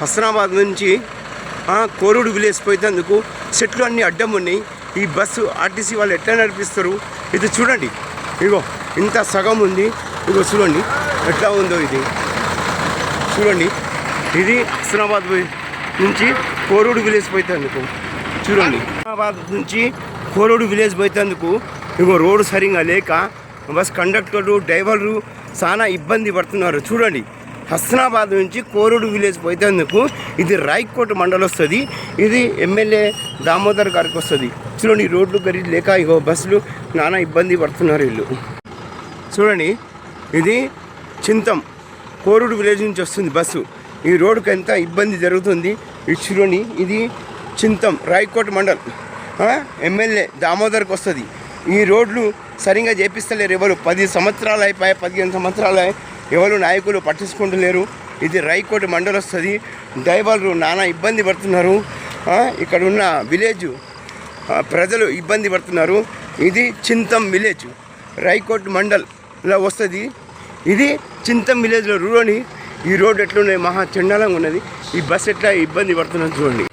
హస్నాబాద్ నుంచి కోరుడు విలేజ్ పోయేందుకు చెట్లు అన్నీ అడ్డం ఉన్నాయి. ఈ బస్సు ఆర్టీసీ వాళ్ళు ఎట్లా నడిపిస్తారు? ఇది చూడండి. ఇగో ఇంత సగం ఉంది. ఇగో చూడండి ఎట్లా ఉందో ఇది. చూడండి ఇది హస్నాబాద్ నుంచి కోరుడు విలేజ్ పోయేందుకు చూడండి. హస్నాబాద్ నుంచి కోరుడు విలేజ్ పోయేందుకు ఇగో రోడ్డు సరిగా లేక బస్ కండక్టర్లు డ్రైవర్లు చాలా ఇబ్బంది పడుతున్నారు. చూడండి. హస్నాబాద్ నుంచి కోరుడు విలేజ్ పోయేందుకు ఇది రాయ్కోట్ మండలం వస్తుంది. ఇది ఎమ్మెల్యే దామోదర్ గారికి వస్తుంది. చూడండి రోడ్లు గరీబ్ లేక ఇగో బస్సులు నానా ఇబ్బంది పడుతున్నారు వీళ్ళు. చూడండి ఇది చింతం కోరుడు విలేజ్ నుంచి వస్తుంది బస్సు. ఈ రోడ్డుకి ఎంత ఇబ్బంది జరుగుతుంది. ఇది చూడండి ఇది చింతం రాయకోట్ మండల్. ఎమ్మెల్యే దామోదర్కి వస్తుంది. ఈ రోడ్లు సరిగా చేపిస్తలేరు ఎవరు. పది సంవత్సరాలు అయిపోయాయి పదిహేను సంవత్సరాలు ఎవరు నాయకులు పట్టించుకుంటలేరు. ఇది రాయకోట మండల్ వస్తుంది డ్రైవర్లు నానా ఇబ్బంది పడుతున్నారు. ఇక్కడ ఉన్న విలేజ్ ప్రజలు ఇబ్బంది పడుతున్నారు. ఇది చింతం విలేజ్ రైకోట్ మండల్లో వస్తుంది. ఇది చింతం విలేజ్లో రూరోని ఈ రోడ్ ఎట్లున్నాయి? మహా చండాలంగా ఉన్నది. ఈ బస్ ఎట్లా ఇబ్బంది పడుతున్నది చూడండి.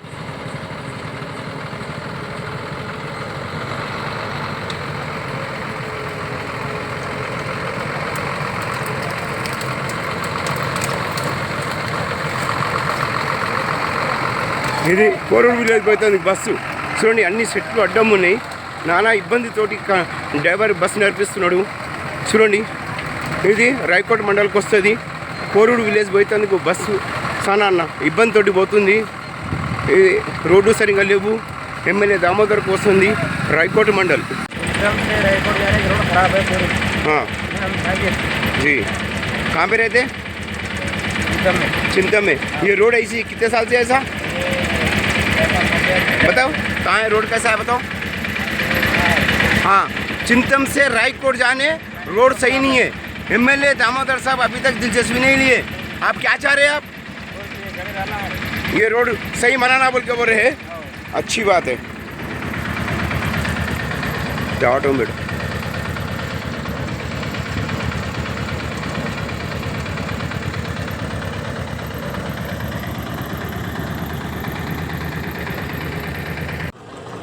ఇది కోరూరు విలేజ్ పోతుంది బస్సు చూడండి అన్ని సెట్లు అడ్డం ఉన్నాయి నానా ఇబ్బందితోటి క- డ్రైవర్ బస్సు నడిపిస్తున్నాడు చూడండి ఇది రాయకోట మండలికి వస్తుంది కోరూరు విలేజ్ పోయేందుకు బస్సు చాలా అన్న ఇబ్బందితోటి పోతుంది ఇది రోడ్డు సరిగా లేవు ఎమ్మెల్యే దామోదర్కి వస్తుంది రాయకోట మండల్ एकदम से रायपुर जाने की रोड खराब है पूरी हाँ, हम जाइए जी कहाँ पे रहते एकदम में चिंता में ये रोड ऐसी कितने साल से ऐसा बताओ, कहाँ है रोड कैसा है बताओ? हाँ चिंतम से रायकोट जाने रोड सही नहीं है। एमएलए दामोदर साहब अभी तक दिलचस्पी नहीं लिए। आप क्या चाह रहे हैं आप? ये रोड सही बनाना बोल के बोल रहे हैं? अच्छी बात है। ऑटो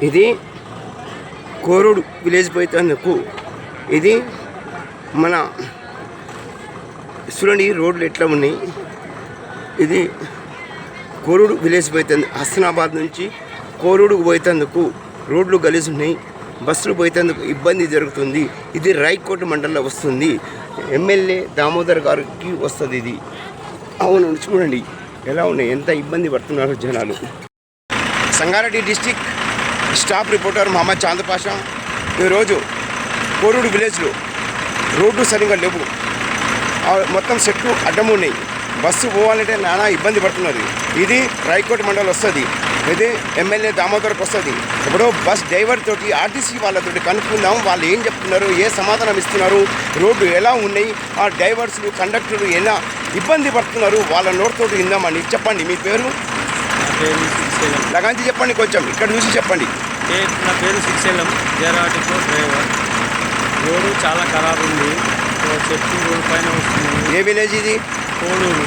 ఇది కోరుడు విలేజ్ పోయేందుకు ఇది మన చూడండి రోడ్లు ఎట్లా ఉన్నాయి? ఇది కోరుడు విలేజ్ పోయేందు హస్నాబాద్ నుంచి కోరుడు పోయేందుకు రోడ్లు గలీజ్ ఉన్నాయి. బస్సులు పోయేందుకు ఇబ్బంది జరుగుతుంది. ఇది రాయకోట మండలంలో వస్తుంది. ఎమ్మెల్యే దామోదర్ గారికి వస్తుంది ఇది. అవును చూడండి. ఎలా ఉన్నాయి? ఎంత ఇబ్బంది పడుతున్నారు జనాలు? Sangareddy district staff reporter Mohammed Chand Pasha. ఈరోజు కోరుడు విలేజ్లో రోడ్డు సరిగా లేవు. మొత్తం చెట్లు అడ్డం ఉన్నాయి. బస్సు పోవాలంటే నానా ఇబ్బంది పడుతున్నది. ఇది రాయకోట మండలం వస్తుంది. ఇది ఎమ్మెల్యే దామోదర్కి వస్తుంది. ఇప్పుడు బస్ డ్రైవర్ తోటి ఆర్టీసీ వాళ్ళతోటి కనుక్కుందాం. వాళ్ళు ఏం చెప్తున్నారు? ఏ సమాధానం ఇస్తున్నారు? రోడ్డు ఎలా ఉన్నాయి? ఆ డ్రైవర్స్లు కండక్టర్లు ఎలా ఇబ్బంది పడుతున్నారు? వాళ్ళ నోటితోటి విందామని చెప్పండి. మీ పేరు? లగాంచి చెప్పండి కొంచెం. ఇక్కడ చూసి చెప్పండి. నా పేరు శ్రీశైలం జరాటికో డ్రైవర్. రోడ్డు చాలా ఖరాబ్ ఉంది. చెట్టు రోడ్డు పైన వస్తుంది. ఏ విలేజ్ ఇది? కోడూరు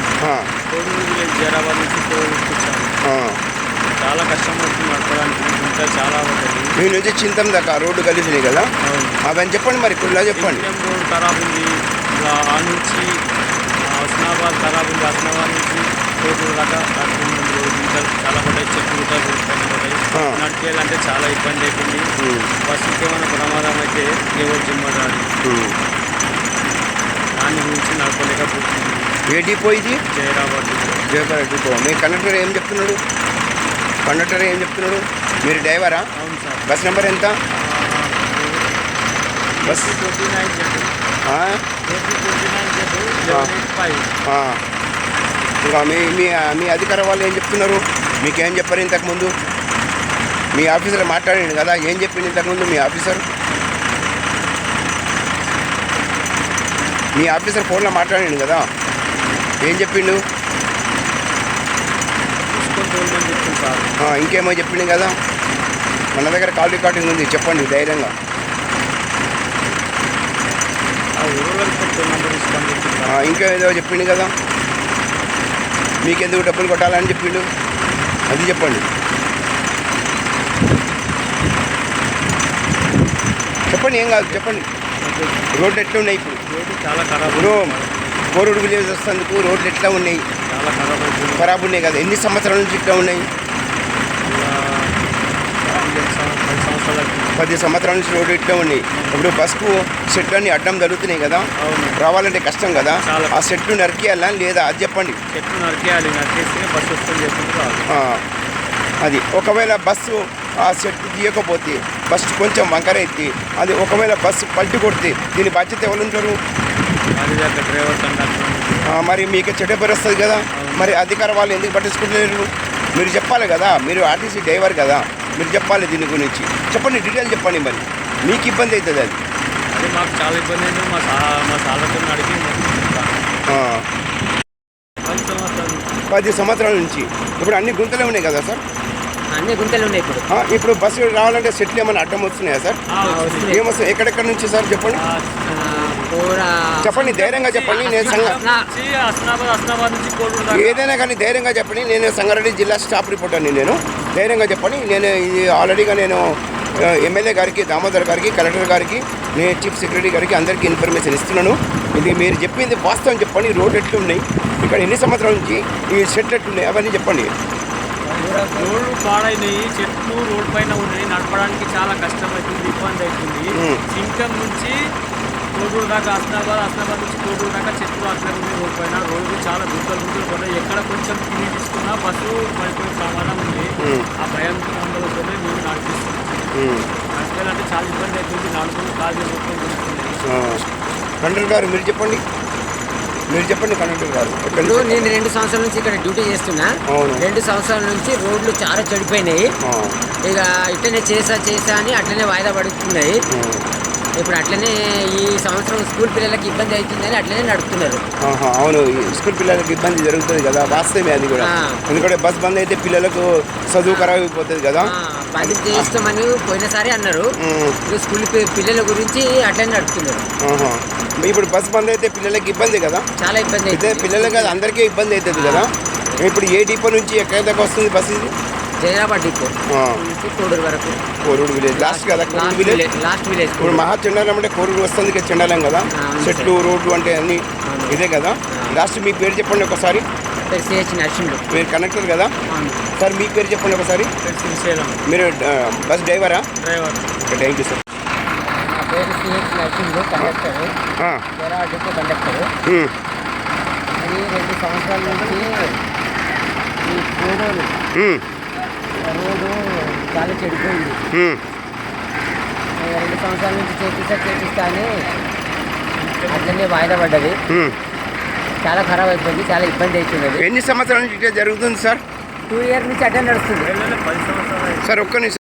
కోడూరు విలేజ్ జరాబాద్ నుంచి కోడూరుకి ఆ. చాలా కష్టం అవుతుంది నడపడానికి ఇంకా చాలా ఉంటుంది మీ నుంచి చింతం దాకా రోడ్డు కలిసినాయి కదా? అవును. అవన్నీ చెప్పండి మరి కుల్లా చెప్పండి. ఎన్టీఎం రోడ్ ఖరాబ్ ఉంది. ఇలా ఆ నుంచి హస్నాబాద్ ఖరాబ్ ఉంది. హస్నాబాద్ నుంచి కోడూరు దాకా ఇంకా చాలా పడ్డాయి చెట్లు కూడా రోడ్ పైన పడ్డాయి నడిపేయాలంటే చాలా ఇబ్బంది అయిపోయింది. ఉమ్, బస్సుకి ఏమైనా ప్రమాదం అయితే ఎవరు జిమ్మడాలి ఉమ్. దాని గురించి నడపలేకపోతుంది ఏ డిపో ఇది? జైరాబాద్ జయపర డిపో. మీ కండక్టర్ ఏం చెప్తున్నాడు? కండక్టర్ ఏం చెప్తున్నాడు? మీరు డ్రైవరా? అవును సార్. బస్ నెంబర్ ఎంత? Bus. Twenty nine? Twenty nine మీ మీ అధికార వాళ్ళు ఏం చెప్తున్నారు? మీకేం చెప్పారు ఇంతకుముందు? మీ ఆఫీసర్ మాట్లాడిండు కదా ఏం చెప్పిండు ఇంతకుముందు మీ ఆఫీసర్? మీ ఆఫీసర్ ఫోన్లో మాట్లాడిండు కదా ఏం చెప్పిండు? ఇంకేమో చెప్పిండు కదా మన దగ్గర కాల్ రికార్డింగ్ ఉంది చెప్పండి ధైర్యంగా. ఇంకేదో ఊరు చెప్పిండు కదా మీకెందుకు డబ్బులు కొట్టాలని చెప్పిండు? అది చెప్పండి. చెప్పండి ఏం కాదు చెప్పండి. రోడ్లు ఎట్లా ఉన్నాయి ఇప్పుడు? రోడ్డు చాలా ఖరాబ్ కోరుడు విలేజ్ వస్తేందుకు రోడ్లు ఎట్లా ఉన్నాయి? చాలా ఖరాబ్ అయిపోయింది ఖరాబ్ ఉన్నాయి కదా ఎన్ని సంవత్సరాల నుంచి ఇట్లా ఉన్నాయి? పది సంవత్సరాల నుంచి రోడ్డు ఇట్లా ఉన్నాయి. ఇప్పుడు బస్కు సెట్లు అన్ని అడ్డం జరుగుతున్నాయి కదా. రావాలంటే కష్టం కదా. ఆ సెట్లు నరికేయాలా లేదా? అది చెప్పండి. చెట్లు నరికేయాలి నరికేస్తేనే బస్సు వస్తుంది అది. ఒకవేళ బస్సు ఆ సెట్ తీయకపోతే బస్సు కొంచెం వంకర ఎత్తి అది ఒకవేళ బస్సు పల్టి కొడితే దీని బాధ్యత ఎవరు ఉంటారు మరి మీకు చెడ్డ పేరు వస్తుంది కదా. మరి అధికార వాళ్ళు ఎందుకు పట్టించుకుంటలేరు? మీరు చెప్పాలి కదా మీరు ఆర్టీసీ డ్రైవర్ కదా. మీరు చెప్పాలి దీని గురించి. చెప్పండి డీటెయిల్ చెప్పండి మరి. మీకు ఇబ్బంది అవుతుంది అది. అది మాకు చాలా ఇబ్బంది అయింది. మా సా మా సాలతో అడిగి పది సంవత్సరాల నుంచి. ఇప్పుడు అన్ని గుంతలే ఉన్నాయి కదా సార్? అన్ని గుంతలు ఉన్నాయి ఇప్పుడు. బస్సు రావాలంటే సెట్లు ఏమైనా అడ్డం వస్తున్నాయా సార్. ఏమొస్తాయి ఎక్కడెక్కడ నుంచి సార్ చెప్పండి? చెప్పండి ధైర్యంగా చెప్పండి నేను ఏదైనా కానీ ధైర్యంగా చెప్పండి నేను సంగారెడ్డి జిల్లా స్టాఫ్ రిపోర్టర్ని నేను. ధైర్యంగా చెప్పండి నేను ఇది ఆల్రెడీగా నేను ఎమ్మెల్యే గారికి దామోదర్ గారికి కలెక్టర్ గారికి నేను చీఫ్ సెక్రటరీ గారికి అందరికీ ఇన్ఫర్మేషన్ ఇస్తున్నాను. ఇది మీరు చెప్పింది వాస్తవం చెప్పండి రోడ్ ఎట్లు ఉన్నాయి ఇక్కడ ఎన్ని సంవత్సరాల నుంచి ఈ సెట్ ఎట్లున్నాయి అవన్నీ చెప్పండి. రోడ్లు పాడైనాయి చెట్లు రోడ్ పైన ఉన్నాయి నడపడానికి చాలా కష్టమవుతుంది ఇబ్బంది అవుతుంది. సింకం నుంచి కోడూరు దాకా హస్నాబాద్ హస్నాబాద్ నుంచి కోడూరు దాకా చెట్లు అట్లా ఉన్నాయి రోడ్ పైన రోడ్లు చాలా గుంతలు గుంతలు పడ్డాయి ఎక్కడ కొంచెం తిరిగి తీసుకున్నా బస్సు పడిపోయే ప్రమాదం ఉంది. ఆ భయంతో అందరితోనే మేము నడిపిస్తున్నాం. నడిపేయాలంటే చాలా ఇబ్బంది అవుతుంది గుంజుతున్నాయి. ఆ. కండక్టర్ గారు మీరు చెప్పండి మీరు చెప్పండి కండక్టర్ గారు ఇప్పుడు? నేను రెండు సంవత్సరాల నుంచి ఇక్కడ డ్యూటీ చేస్తున్నా. రెండు సంవత్సరాల నుంచి రోడ్లు చాలా చెడిపోయినాయి. ఇక ఇట్లనే చేసా చేసా అని అట్లనే వాయిదా పడుతున్నాయి. ఇప్పుడు అట్లనే ఈ సంవత్సరం స్కూల్ పిల్లలకి ఇబ్బంది అవుతుందని అట్లనే నడుపుతున్నారు అవును స్కూల్ పిల్లలకి ఇబ్బంది జరుగుతుంది కదా వాస్తవమే అది కూడా. ఎందుకంటే బస్ బంద్ అయితే పిల్లలకు చదువు ఖరాబ్ అయిపోతుంది కదా ఆ, బంద్ చేస్తామని పోయినసారి అన్నారు. స్కూల్ పిల్లల గురించి అట్లనే నడుపుతున్నారు. ఆహా. ఇప్పుడు బస్ బంద్ అయితే పిల్లలకి ఇబ్బంది కదా? చాలా ఇబ్బంది అయితే పిల్లలకి కాదు అందరికీ ఇబ్బంది అవుతుంది కదా? ఇప్పుడు ఏ డిపో నుంచి ఎక్కడి దాకా వస్తుంది బస్ ఇది? జైరాబాద్ డిపో. కోడూరు వరకు. కోరూరు విలేజ్. లాస్ట్ కదా కోరూరు విలేజ్? లాస్ట్ విలేజ్ ఇప్పుడు మహా చెండాలం అంటే కోరూరు వస్తుంది చెండాలం కదా? చెట్లు రోడ్లు అంటే అన్ని. ఇదే కదా. లాస్ట్ మీ పేరు చెప్పండి ఒకసారి. పేరు సిహెచ్ నరసింహుడు. మీరు కండక్టర్ కదా? సార్ మీ పేరు చెప్పండి ఒకసారి. శ్రీశైలం మీరు బస్ డ్రైవరా? డ్రైవర్. Thank you sir. నా పేరు సిహెచ్ నరసింహుడు కండక్టర్. ఆ, జైరాబాద్ డిపో కండక్టర్. ఉమ్, ఇది రెండు సంవత్సరాల నుంచి ఈ రోడ్డు చాలా చెడిపోయింది. రెండు సంవత్సరాల నుంచి చేపిస్తా చేపిస్తా అని అట్లనే వాయిదా పడ్డది. చాలా ఖరాబ్ అయిపోయింది చాలా ఇబ్బంది అవుతుంది ఎన్ని సంవత్సరాల నుంచి ఇట్లా జరుగుతుంది సార్? టూ ఇయర్ నుంచి అటెండ్ నడుస్తుంది. పది సంవత్సరాలు సార్ ఒక్క నిమిషం.